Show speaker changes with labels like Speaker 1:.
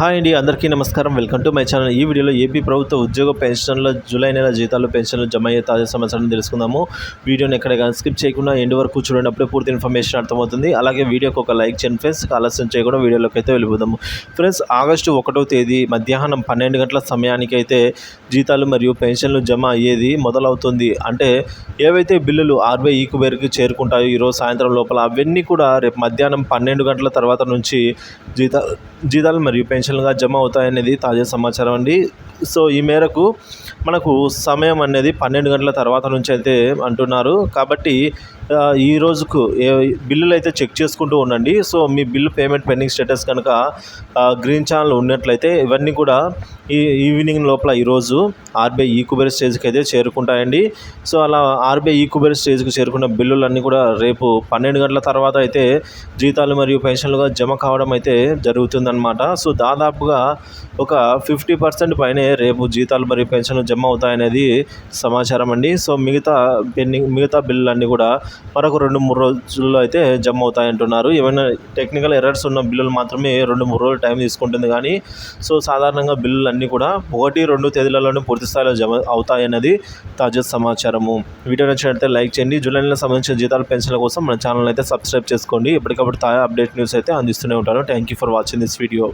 Speaker 1: Hi అండి అందరికీ నమస్కారం. Welcome to my channel. ఈ వీడియోలో ఏపీ ప్రభుత్వ ఉద్యోగ పెన్షన్ల జూలై నెల జీతాలు పెన్షన్లు జమ అయ్యే తాజా సమాచారం తెలుసుకుందాము. వీడియోని ఎక్కడ కానీ స్కిప్ చేయకుండా ఎండ్ వరకు చూడండి అప్పుడే పూర్తి ఇన్ఫర్మేషన్ అర్థమవుతుంది. అలాగే వీడియోకి ఒక లైక్ చేయండి ఫ్రెండ్స్. ఆలస్యం చేయకుండా వీడియోలోకి అయితే వెళ్ళిపోదాము. ఫ్రెండ్స్ ఆగస్టు ఒకటో తేదీ మధ్యాహ్నం పన్నెండు గంటల సమయానికి అయితే జీతాలు మరియు పెన్షన్లు జమ అయ్యేది మొదలవుతుంది. అంటే ఏవైతే బిల్లులు ఆర్బీఐ ఈక్వేర్కి చేరుకుంటాయో ఈరోజు సాయంత్రం లోపల అవన్నీ కూడా రేపు మధ్యాహ్నం పన్నెండు గంటల తర్వాత నుంచి జీతా జీతాలు మరియు పెన్షన్ పెన్షన్లుగా జమ అవుతాయనేది తాజా సమాచారం అండి. సో ఈ మేరకు మనకు సమయం అనేది పన్నెండు గంటల తర్వాత నుంచి అయితే అంటున్నారు. కాబట్టి ఈ రోజుకు బిల్లులు అయితే చెక్ చేసుకుంటూ ఉండండి. సో మీ బిల్లు పేమెంట్ పెండింగ్ స్టేటస్ కనుక గ్రీన్ ఛానల్ ఉన్నట్లయితే ఇవన్నీ కూడా ఈ ఈవినింగ్ లోపల ఈరోజు ఆర్బీఐ ఈ కుబేర్ స్టేజ్కి అయితే చేరుకుంటాయండి. సో అలా ఆర్బీఐ ఈ కుబేర్ స్టేజ్కి చేరుకున్న బిల్లులన్నీ కూడా రేపు పన్నెండు గంటల తర్వాత అయితే జీతాలు మరియు పెన్షన్లుగా జమ కావడం అయితే జరుగుతుందన్నమాట. సో దాదాపుగా ఒక ఫిఫ్టీ పర్సెంట్ పైనే రేపు జీతాలు మరియు పెన్షన్లు జమ అవుతాయనేది సమాచారం అండి. సో మిగతా పెండింగ్ మిగతా బిల్లులన్నీ కూడా మరొక రెండు మూడు రోజుల్లో అయితే జమ అవుతాయంటున్నారు. ఏమైనా టెక్నికల్ ఎర్రర్స్ ఉన్న బిల్లులు మాత్రమే రెండు మూడు రోజులు టైం తీసుకుంటుంది కానీ సో సాధారణంగా బిల్లులు అన్నీ కూడా ఒకటి రెండు తేదీలలోనే పూర్తి స్థాయిలో జమ అవుతాయన్నది తాజా సమాచారము. వీడియో నచ్చినట్లయితే లైక్ చేయండి. జూలై నెలకు సంబంధించిన జీతాల పెన్షన్ల కోసం మన ఛానల్ అయితే సబ్స్క్రైబ్ చేసుకోండి. ఎప్పటికప్పుడు తాజా అప్డేట్ న్యూస్ అయితే అందిస్తూనే ఉంటాను. Thank you for watching this video